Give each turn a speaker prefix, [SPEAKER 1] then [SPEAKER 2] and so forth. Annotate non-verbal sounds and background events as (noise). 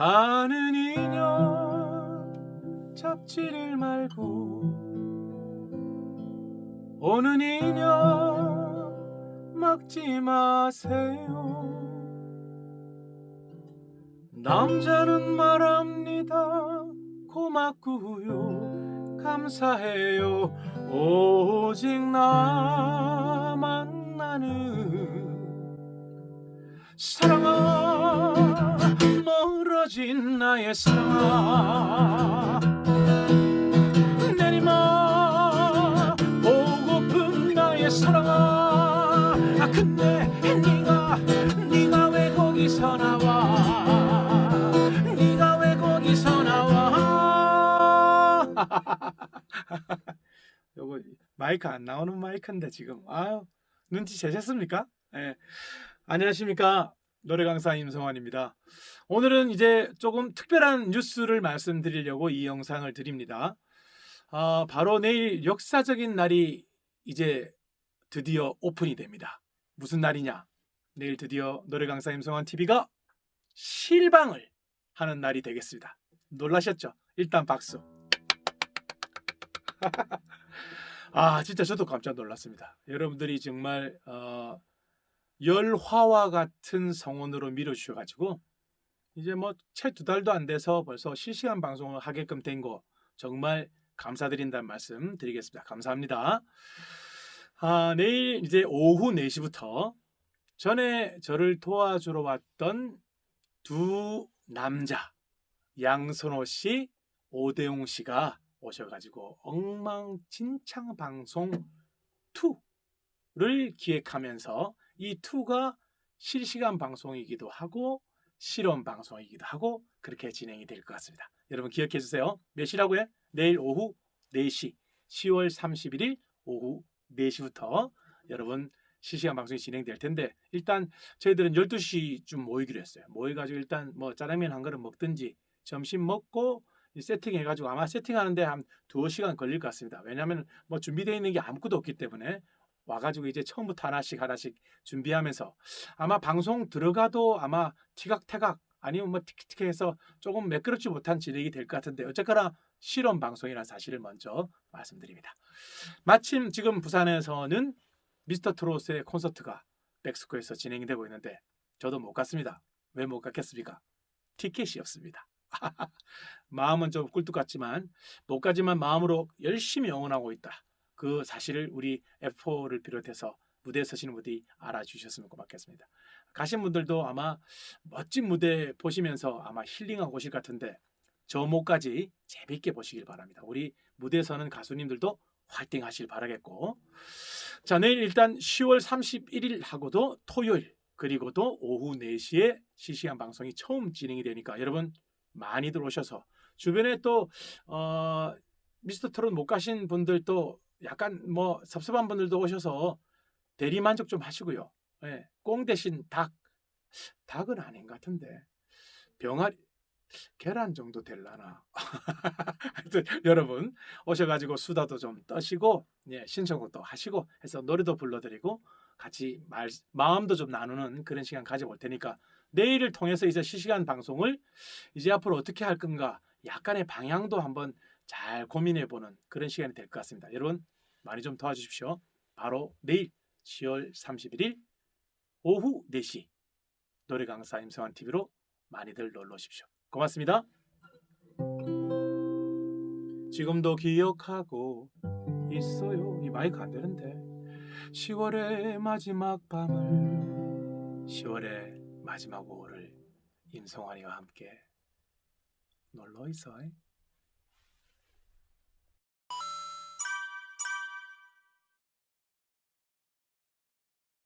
[SPEAKER 1] 가는 인연 잡지를 말고 오는 인연 막지 마세요. 남자는 말합니다. 고맙고요. 감사해요. 오직 나 만나는 사랑아 멀어진 나의 사랑아 내리마 보고픈 나의 사랑아 아 근데 네가 네가 왜 거기서 나와? 네가 왜 거기서 나와? (laughs) 요거 마이크 안 나오는 마이크인데 지금. 아유 눈치 채셨습니까? 예. 안녕하십니까 노래 강사 임성환입니다. 오늘은 이제 조금 특별한 뉴스를 말씀드리려고 이 영상을 드립니다. 아, 바로 내일 역사적인 날이 이제 드디어 오픈이 됩니다. 무슨 날이냐? 내일 드디어 노래 강사 임성환 TV가 실방을 하는 날이 되겠습니다. 놀라셨죠? 일단 박수. (laughs) 아 진짜 저도 깜짝 놀랐습니다. 여러분들이 정말 어, 열화와 같은 성원으로 밀어주셔 가지고 이제 뭐 채 두 달도 안 돼서 벌써 실시간 방송을 하게끔 된 거 정말 감사드린다는 말씀 드리겠습니다. 감사합니다. 아, 내일 이제 오후 4시부터 전에 저를 도와주러 왔던 두 남자 양선호 씨, 오대용 씨가 오셔가지고 엉망진창 방송 2를 기획하면서 이 2가 실시간 방송이기도 하고 실험 방송이기도 하고 그렇게 진행이 될 것 같습니다. 여러분 기억해 주세요. 몇 시라고요? 내일 오후 4시 10월 31일 오후 4시부터 여러분 실시간 방송이 진행될 텐데 일단 저희들은 12시쯤 모이기로 했어요. 모여가지고 일단 뭐 짜장면 한 그릇 먹든지 점심 먹고 세팅해가지고 아마 세팅하는데 한 두어 시간 걸릴 것 같습니다. 왜냐하면 뭐 준비되어 있는 게 아무것도 없기 때문에 와가지고 이제 처음부터 하나씩 하나씩 준비하면서 아마 방송 들어가도 아마 티각태각 아니면 뭐 틱틱해서 조금 매끄럽지 못한 진행이 될 것 같은데 어쨌거나 실험 방송이라는 사실을 먼저 말씀드립니다. 마침 지금 부산에서는 미스터 트롯의 콘서트가 백스코에서 진행이 되고 있는데 저도 못 갔습니다. 왜 못 갔겠습니까? 티켓이 없습니다. (laughs) 마음은 좀 꿀뚝 같지만 못 가지만 마음으로 열심히 응원하고 있다. 그 사실을 우리 F4를 비롯해서 무대에 서시는 분들이 알아주셨으면 고맙겠습니다. 가신 분들도 아마 멋진 무대 보시면서 아마 힐링하고 오실 것 같은데 저 목까지 재밌게 보시길 바랍니다. 우리 무대에 서는 가수님들도 화이팅 하실 바라겠고 자 내일 일단 10월 31일 하고도 토요일 그리고도 오후 4시에 실시간 방송이 처음 진행이 되니까 여러분 많이들 오셔서 주변에 또 어, 미스터 트롯 못 가신 분들도 약간 뭐 섭섭한 분들도 오셔서 대리 만족 좀 하시고요. 예, 꽁 대신 닭. 닭은 아닌 것 같은데. 병아리 계란 정도 될라나? (laughs) 하여튼 여러분 오셔가지고 수다도 좀 떠시고 예, 신청도 하시고 해서 노래도 불러드리고 같이 말, 마음도 좀 나누는 그런 시간 가져볼 테니까 내일을 통해서 이제 실시간 방송을 이제 앞으로 어떻게 할 건가 약간의 방향도 한번 잘 고민해보는 그런 시간이 될 것 같습니다. 여러분 많이 좀 도와주십시오. 바로 내일 10월 31일 오후 4시 노래 강사 임성환 TV로 많이들 놀러 오십시오. 고맙습니다. 지금도 기억하고 있어요. 이 마이크 안 되는데. 10월의 마지막 밤을 10월의 마지막 5월을 임성환이와 함께 놀러 있어.